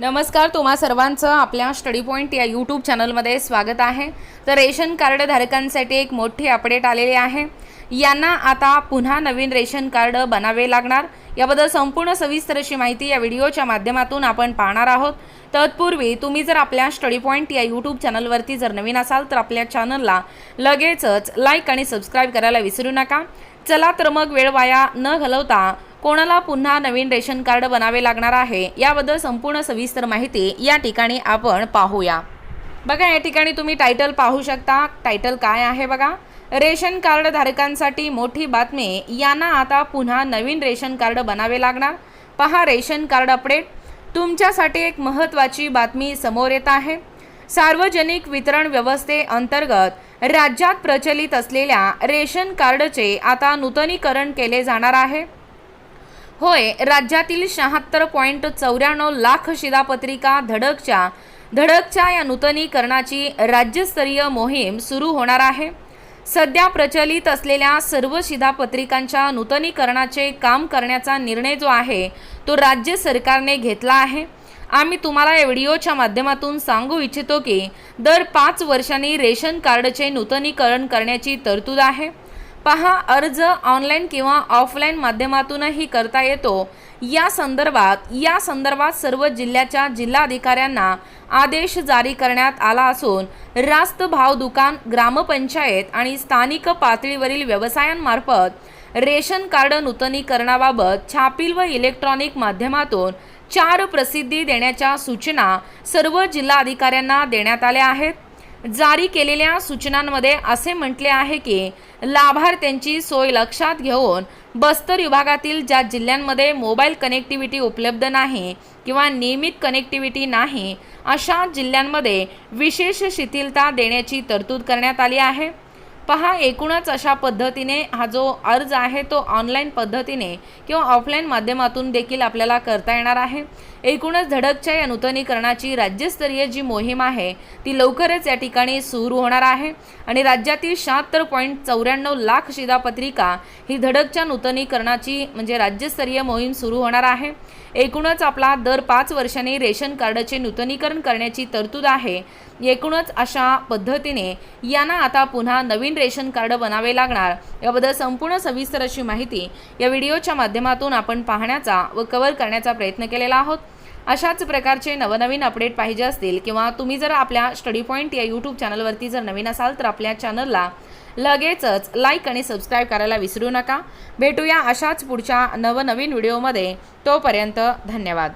नमस्कार तुम्हा सर्वांचं आपल्या स्टडी पॉईंट या यूट्यूब चॅनलमध्ये स्वागत आहे. तर रेशन कार्ड धारकांसाठी एक मोठी अपडेट आलेली आहे. यांना आता पुन्हा नवीन रेशन कार्ड बनावे लागणार. याबद्दल संपूर्ण सविस्तर अशी माहिती या व्हिडिओच्या माध्यमातून आपण पाहणार आहोत. तत्पूर्वी तुम्ही जर आपल्या स्टडी पॉईंट या यूट्यूब चॅनलवरती जर नवीन असाल तर आपल्या चॅनलला लगेचच लाईक आणि सबस्क्राईब करायला विसरू नका. चला तर मग वेळ वाया न घालवता कोणाला पुन्हा नवीन रेशन कार्ड बनावे लागणार आहे याबद्दल संपूर्ण सविस्तर माहिती या ठिकाणी आपण पाहूया. बघा या ठिकाणी तुम्ही टायटल पाहू शकता. टायटल काय आहे बघा? रेशन कार्ड धारकांसाठी मोठी बातमी. यांना आता पुन्हा नवीन रेशन कार्ड बनावे लागणार. पहा रेशन कार्ड अपडेट तुमच्यासाठी एक महत्त्वाची बातमी समोर येत आहे. सार्वजनिक वितरण व्यवस्थेअंतर्गत राज्यात प्रचलित असलेल्या रेशन कार्डचे आता नूतनीकरण केले जाणार आहे. होय राज्यातील शहात्तर पॉईंट चौऱ्याण्णव लाख शिधापत्रिका धडकच्या धडकच्या या नूतनीकरणाची राज्यस्तरीय मोहीम सुरू होणार आहे. सध्या प्रचलित असलेल्या सर्व शिधापत्रिकांच्या नूतनीकरणाचे काम करण्याचा निर्णय जो आहे तो राज्य सरकारने घेतला आहे. आम्ही तुम्हाला या व्हिडिओच्या माध्यमातून सांगू इच्छितो की दर पाच वर्षांनी रेशन कार्डचे नूतनीकरण करण्याची तरतूद आहे. पहा अर्ज ऑनलाईन किंवा ऑफलाईन माध्यमातूनही करता येतो. या संदर्भात या संदर्भात सर्व जिल्ह्याच्या जिल्हाधिकाऱ्यांना आदेश जारी करण्यात आला असून रास्त भाव दुकान ग्रामपंचायत आणि स्थानिक पातळीवरील व्यवसायांमार्फत रेशन कार्ड नूतनीकरणाबाबत छापील व इलेक्ट्रॉनिक माध्यमातून चार प्रसिद्धी देण्याच्या सूचना सर्व जिल्हाधिकाऱ्यांना देण्यात आल्या आहेत. जारी केलेल्या सूचनांमध्ये असे म्हटले आहे की लाभार्थ्यांची सोय लक्षात घेऊन बस्तर विभागातील ज्या जिल्ह्यांमध्ये मोबाईल कनेक्टिव्हिटी उपलब्ध नाही किंवा नियमित कनेक्टिव्हिटी नाही अशा जिल्ह्यांमध्ये विशेष शिथिलता देण्याची तरतूद करण्यात आली आहे. पहा एकूणच अशा पद्धतीने हा जो अर्ज आहे तो ऑनलाईन पद्धतीने किंवा ऑफलाईन माध्यमातून देखील आपल्याला करता येणार आहे. एकूणच धडकच्या या नूतनीकरणाची राज्यस्तरीय जी मोहीम आहे ती लवकरच या ठिकाणी सुरू होणार आहे आणि राज्यातील शहात्तर पॉईंट चौऱ्याण्णव लाख शिधापत्रिका ही धडकच्या नूतनीकरणाची म्हणजे राज्यस्तरीय मोहीम सुरू होणार आहे. एकूणच आपला दर पाच वर्षांनी रेशन कार्डचे नूतनीकरण करण्याची तरतूद आहे. एकूणच अशा पद्धतीने यांना आता पुन्हा नवीन रेशन कार्ड बनावे लागणार. याबद्दल संपूर्ण सविस्तर अशी माहिती या व्हिडिओच्या माध्यमातून आपण पाहण्याचा व कव्हर करण्याचा प्रयत्न केलेला आहोत. अशाच प्रकारचे नवनवीन अपडेट पाहिजे असतील किंवा तुम्ही जर आपल्या स्टडी पॉईंट या यूट्यूब चॅनलवरती जर नवीन असाल तर आपल्या चॅनलला लगेचच लाईक आणि सबस्क्राईब करायला विसरू नका. भेटूया अशाच पुढच्या नवनवीन व्हिडिओमध्ये तोपर्यंत धन्यवाद.